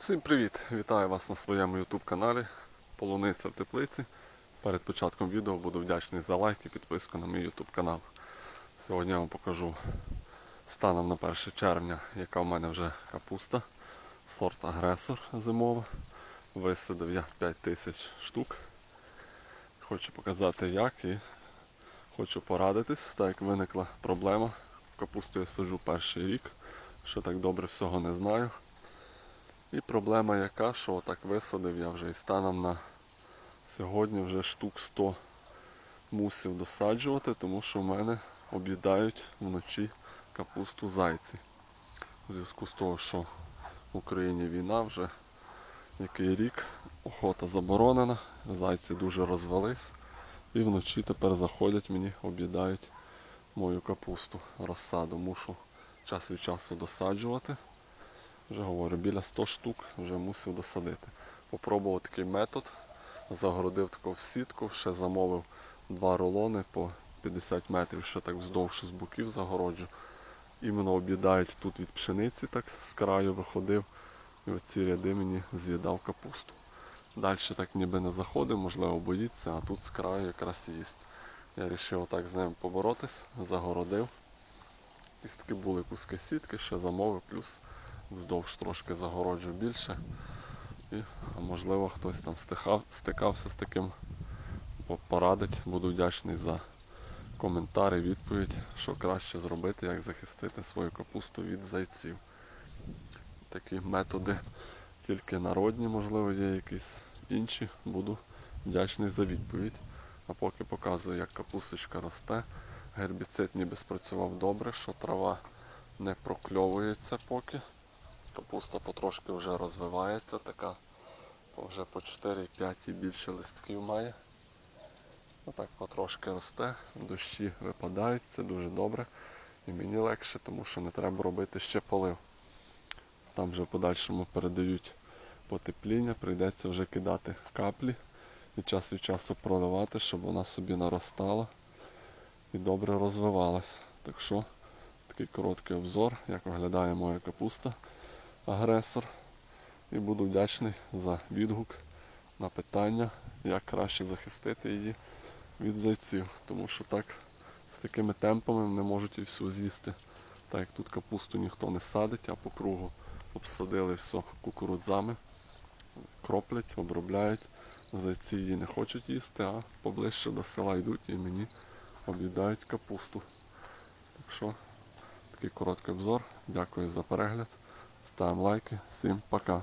Всім привіт! Вітаю вас на своєму YouTube каналі Полуниця в теплиці. Перед початком відео буду вдячний за лайк і підписку на мій YouTube канал. Сьогодні я вам покажу станом на 1 червня, яка в мене вже капуста. Сорт агресор зимова. Висадив я 5000 штук. Хочу показати як і хочу порадитись, так як виникла проблема. Капусту я саджу перший рік, що так добре всього не знаю. І проблема яка, що так висадив я вже і станом на сьогодні вже штук 100 мусив досаджувати, тому що в мене об'їдають вночі капусту зайці. У зв'язку з того, що в Україні війна вже який рік, охота заборонена, зайці дуже розвелись. І вночі тепер заходять мені, об'їдають мою капусту розсаду. Мушу час від часу досаджувати. Вже говорю, біля 100 штук вже мусив досадити. Попробував такий метод, загородив таку в сітку, ще замовив два рулони по 50 метрів, ще так вздовж з боків загороджу. Іменно об'їдають тут від пшениці, так з краю виходив. І оці ряди мені з'їдав капусту. Далі так ніби не заходив, можливо, боїться, а тут з краю якраз їсть. Я вирішив отак з ним поборотись, загородив. Кістки були куски сітки, ще замовив, плюс вздовж трошки загороджу більше. І, а можливо хтось там стихав, стикався з таким, по- порадить. Буду вдячний за коментар і відповідь, що краще зробити, як захистити свою капусту від зайців. Такі методи тільки народні, можливо, є якісь інші. Буду вдячний за відповідь. А поки показую, як капусточка росте. Гербіцид ніби спрацював добре, що трава не прокльовується поки. Капуста потрошки вже розвивається, така вже по 4-5 і більше листків має. Отак потрошки росте, дощі випадають, це дуже добре. І мені легше, тому що не треба робити ще полив. Там вже в подальшому передають потепління, прийдеться вже кидати каплі і час від часу проливати, щоб вона собі наростала і добре розвивалась. Так що такий короткий обзор, як виглядає моя капуста агресор. І буду вдячний за відгук на питання, як краще захистити її від зайців. Тому що так з такими темпами не можуть і всю з'їсти. Так як тут капусту ніхто не садить, а по кругу обсадили все кукурудзами, кроплять, обробляють. Зайці її не хочуть їсти, а поближче до села йдуть і мені об'їдають капусту. Так що такий короткий обзор. Дякую за перегляд. Ставимо лайки. Всім пока.